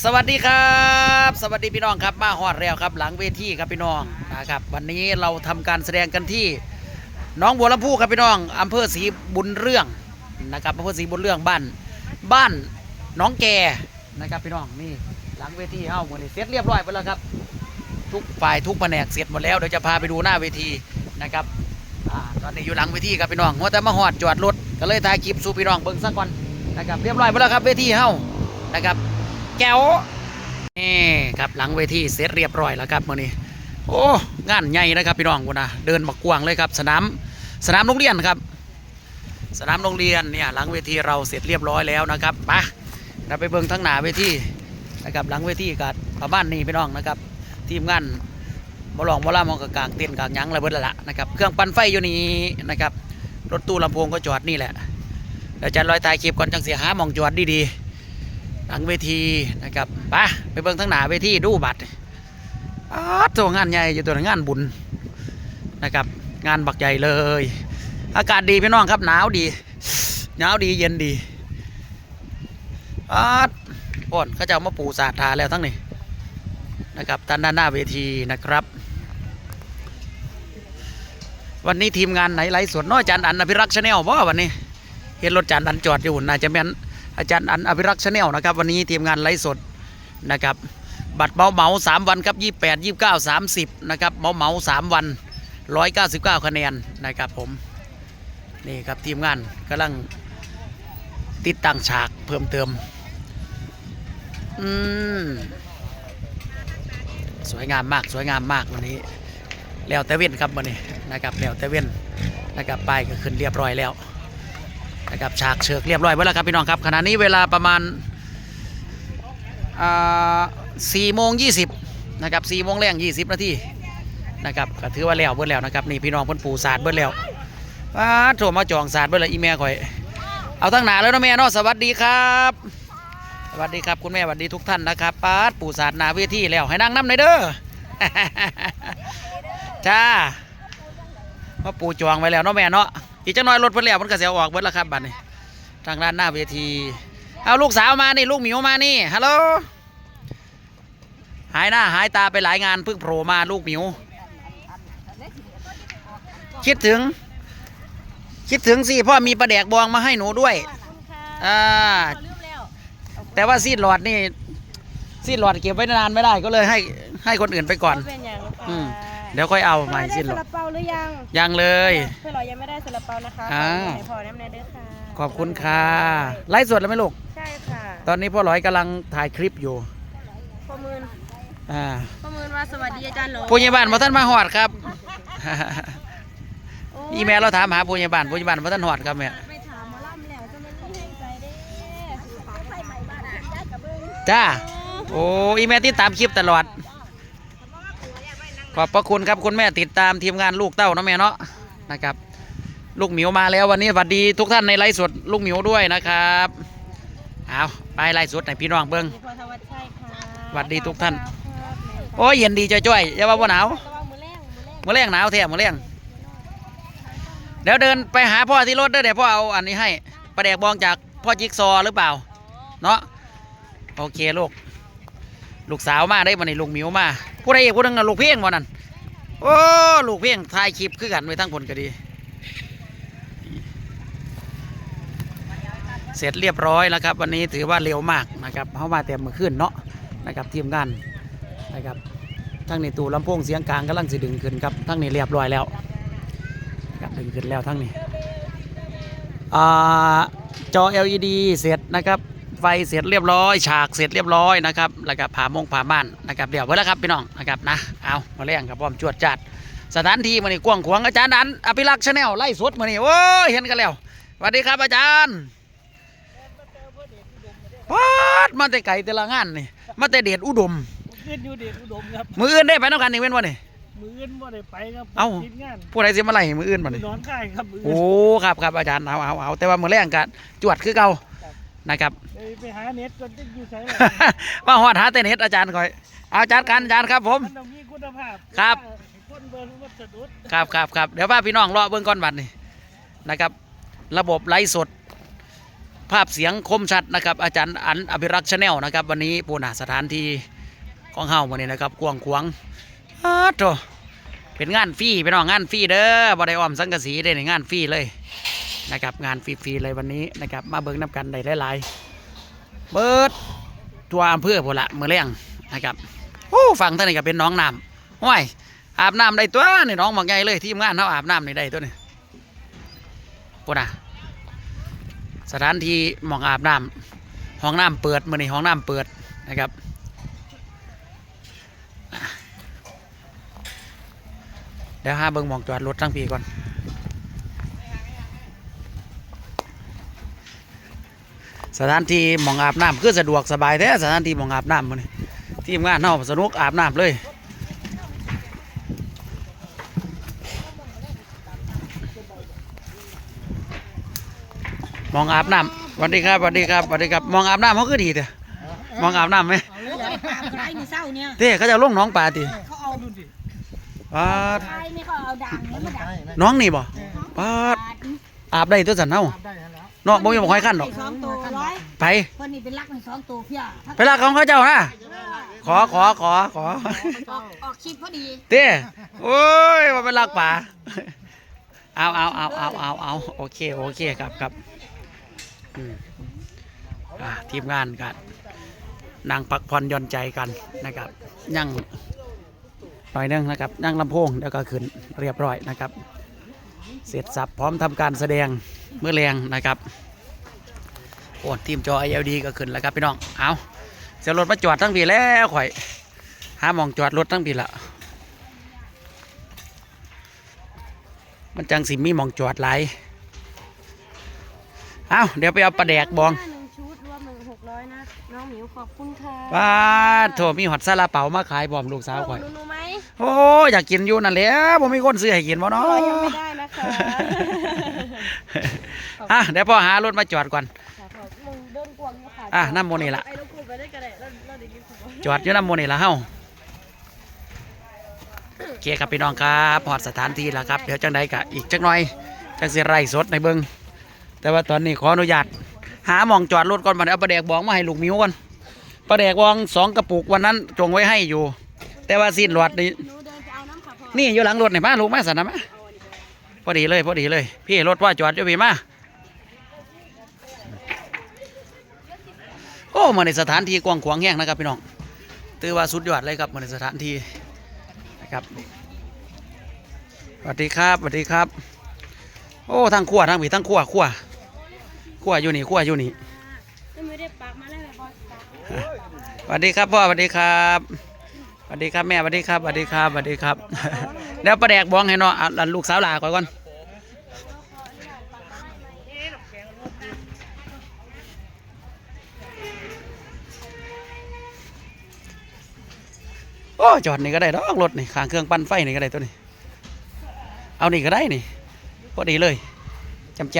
สวัสดีครับ สวัสดีพี่น้องครับมาฮอดแล้วครับ หลังเวทีครับพี่น้องนะครับวันนี้เราทำการแสดงกันที่น้องบัวลำพูครับพี่น้องอำเภอศรีบุญเรื่องนะครับอำเภอศรีบุญเรื่องบ้านบ้านน้องแกนะครับพี่น้องนี่หลังเวทีเฮ้าหมดนี่เสร็จเรียบร้อยไปแล้วครับ ทุกฝ่ายทุกแผนกเสร็จหมดแล้วเดี๋ยวจะพาไปดูหน้าเวทีนะครับอตอนนี้อยู่หลังเวทีครับพี่น้องว่าแต่มาฮอดจอดรถก็เลยถ่ายคลิปสู่พี่น้องเบิ่งสักก่อนนะครับเรียบร้อยไปแล้วครับเวทีเฮ้านะครับ แก้วนี่ครับหลังเวทีเสร็จเรียบร้อยแล้วครับมื่อนี้โอ้งานใหญ่นะครับพี่น้องคุณนะเดินมากวางเลยครับ สนามสนามโรงเรียนครับ สนามโรงเรียนเนี่ยหลังเวทีเราเสร็จเรียบร้อยแล้วนะครับไปเราไปเบิ่งทั้งหน้าเวทีนะครับหลังเวทีกับประมาณนี้พี่น้องนะครับ ทีมงานบอลองบอลามองกลางเต้นท์กลางยังอะไรเบิดละนะครับเครื่องปั่นไฟอยู่นี่นะครับรถตู้ลำโพงก็จอดนี่แหละเดี๋ยวอาจะลอยตายคลิปก่อนจังเสียหามองจอดดีๆ หลังเวทีนะครับไปไปเบิ่งทั้งหน้าเวทีดูบัตรอ้าวตัวงานใหญ่อยู่ตัวงานบุญนะครับ งานบักใหญ่เลย อากาศดีพี่น้องครับหนาวดีหนาวดีเย็นดีอ้าวโอนเขาจะเอามาปูสาดทาแล้วทั้งนี้นะครับด้านด้านหน้าเวทีนะครับ วันนี้ทีมงานไหนไลฟ์สดน้อยจานอันอภิรักษ์ชาแนลว่าวันนี้ เห็นรถจานอันจอดอยู่น่าจะเป็น อาจารย์อันอภิรักษ์ชาแนลนะครับวันนี้ทีมงานไลฟ์สดนะครับบัตรเมาเมาสามวันครับยี่แปดยี่เก้าสามสิบนะครับเมาเมาสามวันร้อยเก้าสิบเก้าคะแนนนะครับผมนี่ครับทีมงานกำลังติดตั้งฉากเพิ่มเติมอืมสวยงามมากสวยงามมากวันนี้ แล้วแต่เว้นครับวันนี้นะครับแล้วแต่เว้นนะครับป้ายก็ขึ้นเรียบร้อยแล้ว นะครับฉากเชือกเรียบร้อยไว้แล้วครับพี่น้องครับขณะนี้เวลาประมาณสี่โมงยี่สิบนะครับสี่โมงแรงยี่สิบนาทีนะครับก็ถือว่าแล้วเบิดแล้วนะครับนี่พี่น้องพ่นปูศาสตร์เบิดแล้วว้าโทรมาจองศาสตร์เบิดแล้วอีเมลข่อย เอาทั้งหนาแล้วนะแม่เนาะสวัสดีครับ สวัสดีครับคุณแม่สวัสดีทุกท่านนะครับป้าปูศาสตร์หนาเวทีแล้วให้นั่งน้ำหน่อยเด้อจ้ามาปูจองไว้แล้วเนาะแม่เนาะ อีกจังน้อยรถเพิ่นแล้วมันก็สิเอาออกเบิดแล้วครับบัดนี้ทางด้านหน้าเวทีเอาลูกสาวมานี่ลูกหมิวมานี่ฮัลโหลหายหน้าหายตาไปหลายงานเพิ่งโผล่มาลูกหมิว คิดถึง คิดถึงสิพ่อมีปลาแดกบองมาให้หนูด้วยอ่าแต่ว่าซีดหลอดนี่ซีดหลอดเก็บไว้นานไม่ได้ก็เลยให้ให้คนอื่นไปก่อนเป็นอย่างค่ะอืม เดี๋ยวค่อยเอาใหม่ได้ซีดหลซาอดลาเปาหรือยังยังเลย เพื่อนเรายังไม่ได้ซาลาเปานะคะอ่า ขอให้พอน้ำแน่เด้อค่ะขอบคุณค่ะไลฟ์สดแล้วไหมลูก ใช่ค่ะตอนนี้พ่อหลอยกำลังถ่ายคลิปอยู่ข้อมืออ่าข้อมือว่าสวัสดีอาจารย์หลงผู้ใหญ่บ้านมาท่านมาหอดครับอีแม่เราถามหาผู้ใหญ่บ้านผู้ใหญ่บ้านมาท่านหอดครับแม่ไปถามหมาล่ำแล้วจะไม่มีให้ใจเด้ไฟใหม่บ้านอะได้กับเบิ้งจ้าโอ้อีแม่ติดตามคลิปตลอด ขอบพระคุณครับคุณแม่ติดตามทีมงานลูกเต้าเนาะแม่เนาะนะครับ ลูกหมิวมาแล้ววันนี้สวัสดีทุกท่านในไลฟ์สดลูกหมิวด้วยนะครับเอาไปไลฟ์สดให้พี่น้องเบิ้งมีพรธวัชชัยค่ะสวัสดีทุกท่าน โอ้ยเย็นดีจ้อยๆอย่าว่าบ่หนาวระวังมือแรงมือแรงมื่อแรงหนาวแท้มื่อแรงเดี๋ยวเดินไปหาพ่อที่รถเด้อเดี๋ยวพ่อเอาอันนี้ให้ประแดกบองจากพ่อจิ๊กซอว์หรือเปล่า เนาะโอเคลูก ลูกสาวมาได้มาในลูกมิวมาผู้ใดอีกผู้หนึงน่ะลูกเพ่งวันนั้นโอ้ลูกเพ่งถ่ายคลิปคือกันไปทั้งผลก็ดี เสร็จเรียบร้อยแล้วครับ วันนี้ถือว่าเร็วมากนะครับเข้ามาเต็มมือขึ้นเนาะนะครับทีมงานนะครับทั้งในตู้ลำโพงเสียงกลางกำลังสิดึงขึ้นครับทั้งนี้เรียบร้อยแล้วครับดึงขึ้นแล้วทั้งนี้อจอ LED เสร็จนะครับ ไฟเสร็จเรียบร้อย ฉากเสร็จเรียบร้อยนะครับแล้วก็ผ่ามงผ่าม่านนะครับเดี๋ยวไว้แล้วครับพี่น้องนะครับนะเอามาเลี้ยงครับพร้อมจวดจัด สถานที่มันนี่กว้างขวางอาจารย์นันอภิรักษ์ชาแนลไล่สดมานี่โอ้ยเห็นกันแล้วสวัสดีครับอาจารย์ปัดมาแต่ไก่แต่ละงานนี่มาแต่เดชอุดมขึ้นอยู่เด็กอุดมครับมืออื่นได้ไปน้ำกันนี่เว้นวะนี่มืออื่นบ่ได้ไปครับเอ้าติดงานผู้ใดสิมาไล่ให้มืออื่นมาไปนี่นอนค่ายครับมือโอ้อื่นครับครับอาจารย์เอาเอาเอาแต่ว่ามือแรงกันจวดคือเก่า นะครับ ไปไปหาเน็ตก่อนจะอยู่ไสล่ะมาหอดหาเต้นเฮ็ดอาจารย์คอย เอาจัดการอาจารย์ครับผม มันต้องมีคุณภาพครับ คนเบิ่งวัสดุครับครับครับเดี๋ยวพาพี่น้องรอเบื้องก้อนบัตรนี่นะครับ ระบบไลฟ์สด ภาพเสียงคมชัดนะครับ อาจารย์อันอภิรักษ์ชาแนลนะครับ วันนี้ปูนาสถานที่ของเฮาวันนี้นะครับกวางขวางอาโตเป็นงานฟรีเป็นน้องงานฟรีเด้อบ่ได้อ้อมสังกะสีได้ในงานฟรีเลย นะครับงานฟรีๆเลยวันนี้นะครับมาเบิ่งน้ำกันได้หลายๆเบิดทัวอำเภอพละมือเลี้ยงนะครับโอ้ฟังท่านนี่ก็เป็นน้องน้ำห้วยอาบน้ำได้ตัวนี่น้องบอกไงเลยทีมงานเขาอาบน้ำนี่ได้ตัวนี่ปุ่นอะสถานที่หมองอาบน้ำห้องน้ำเปิดมือนี่ห้องน้ำเปิดนะครับเดี๋ยวหาเบิ่งมองจอดรถทั้งปีก่อน สถานที่มองอาบน้ำคือสะดวกสบายแท้สถานที่มองอาบน้ำมือนี่ทีมงานเฮาสนุกอาบน้ำเลยมองอาบน้ำสวัสดีครับสวัสดีครับสวัสดีครับมองอาบน้ำเขาคือดีเถอะมองอาบน้ำไหมเท่เศร้าเนี่ยเต้เขาจะลงน้องปลาติเขาเอาปาดน้องนี่บ่ปาดอาบได้ตัวสันเฮาได้แล้ว เนาะบ่มีบ่ค่อยขั้นดอกสองตัวร้อยไปคนนี้เป็นรักในสองตัวเพี่ยไปลากของเขาเจ้านะขอขอขอขอออกออกคลิปพอดีเต้โอ้ยว่าเป็นลากป่าเอาเอาเอาเอาเอาเอาโอเคโอเคครับครับอืมอ่าทีมงานกันนั่งพักผ่อนหย่อนใจกันนะครับยังหน่อยหนึงนะครับนั่งลำโพงแล้วก็ขึ้นเรียบร้อยนะครับ เสร็จสับพร้อมทำการแสดง เมื่อแรงนะครับโอ้ทีมจอ ILD ก็ขึ้นแล้วครับพี่น้องเอาเสียรถมาจอดทั้งปีแล้วข่อยหาหมองจอดรถทั้งปีละมันจังสิมีหมองจอดหลายเอาเดี๋ยวไปเอาปลาแดกบองหนึ่งชุดรวมหนึ่งหกร้อยนะน้องหมิวขอบคุณค่ะป้าดโถมีหอดซาลาเปามาขายบอมลูกสาวข่อยหนูหนูไหมโอ้อยากกินอยู่นั่นแหละผมมีคนซื้อให้กินบ่เนาะเรายังไม่ได้นะคะ อะเดี๋ยวพ่อหารถมาจอดก่อนมึงเดินกวางอยู่ค่ะอะน้ำโมนี่ละไอ้ลูกกูไปได้กันเลยเราเราได้ยินคุณจอดอยู่น้ำโมนี่ละเฮ้าโอเคครับพี่น้องครับพอดสถานที่แล้วครับ เดี๋ยวจังใดกะอีกจักหน่อยจังสิไร่สดในเบิงแต่ว่าตอนนี้ขออนุญาตหาหมองจอดรถก่อนมาเอาปลาแดกบองมาให้ลูกหมิวก่อนปลาแดกบองสองกระปุกวันนั้นจงไว้ให้อยู่ แต่ว่าสิ้นหลอดนี่หนูเดินไปเอาน้ำค่ะพ่อนี่อยู่หลังรถนี่มาลูกมาสันนะมาพอดีเลยพอดีเลย พี่รถว่าจอดอยู่พี่มาโอ้ มาในสถานที่กว้างขวางแห้งนะครับพี่น้องตือว่าสุดยอดเลยครับมาในสถานที่นะครับสวัสดีครับสวัสดีครับ โอ้ทั้งขั้วทั้งผีทั้งขั้วขั้วขั้วอยู่นี่ขั้วอยู่นี่สวัสดีครับพ่อสวัสดีครับสวัสดีครับแม่สวัสดีครับสวัสดีครับสวัสดีครับเดี๋ยวประแดกบ้องให้เนาะอะอะลูกสาวลาก่อนก่อน อ้จอดนี่ก็ได้ดอกรถนี่ข้างเครื่องปั้นไฟนี่ก็ได้ตัวนี้เอานี่ก็ได้นี่พอดีเลยจำจ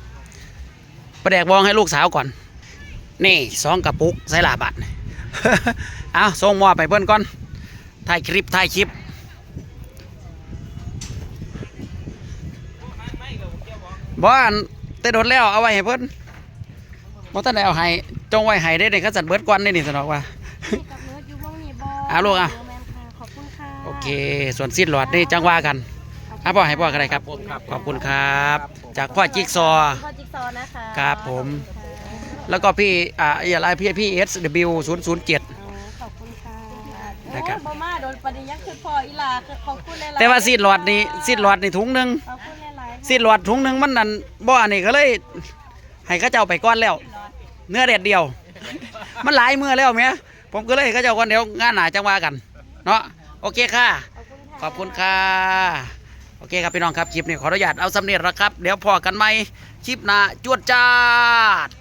ำประแดกบองให้ลูกสาวก่อน นี่สองกระปุกใส่ลาบัตรเอาส่งมอไปเพื่อนก่อนถ่ายคลิปถ่ายคลิปบ้านแต่โดนแล้วเอาไว้ให้เพื่อนบ่ท่านได้เอาให้จงไว้ให้ได้ในขันสันเบิร์ดก่อนนี่นี่สนอกว่า นี้บออะลูกอะแมนค่ะขอบคุณค่ะโอเค ส่วนสิ้นหลอดนี่จังว่ากันอะพ่อให้พ่อกันเลยครับ ขอบคุณครับ จากพ่อจิ๊กซอว์พ่อจิ๊กซอว์นะคะครับผม แล้วก็พี่อ่าอะไรพี่พี่เอสวศูนย์ศูนย์เจ็ดอ๋อขอบคุณค่ะนะครับโอ้ยบ่มาโดนปฏิยักคือพ่ออีหลาคือขอบคุณหลายๆแต่ว่าสิ้นหลอดนี่สิ้นหลอดนี่ถุงหนึ่งขอบคุณหลายๆสิ้นหลอดถุงหนึ่งมันนั่นบ่อันนี้ก็เลย ให้เข้าเจ้าไปก้อนแล้ว เนื้อเด็ดเดียว มันหลายมือแล้วเมีย ผมก็เลยให้เข้าเจ้าก้อนเดียวงานหนาจังว่ากัน เนาะโอเคค่ะ ขอบคุณค่ะ โอเคครับพี่น้องครับคลิปนี้ขออนุญาตเอาสำเร็จแล้วครับ เดี๋ยวพอกันไหมคลิปหน้าจวดจ้าด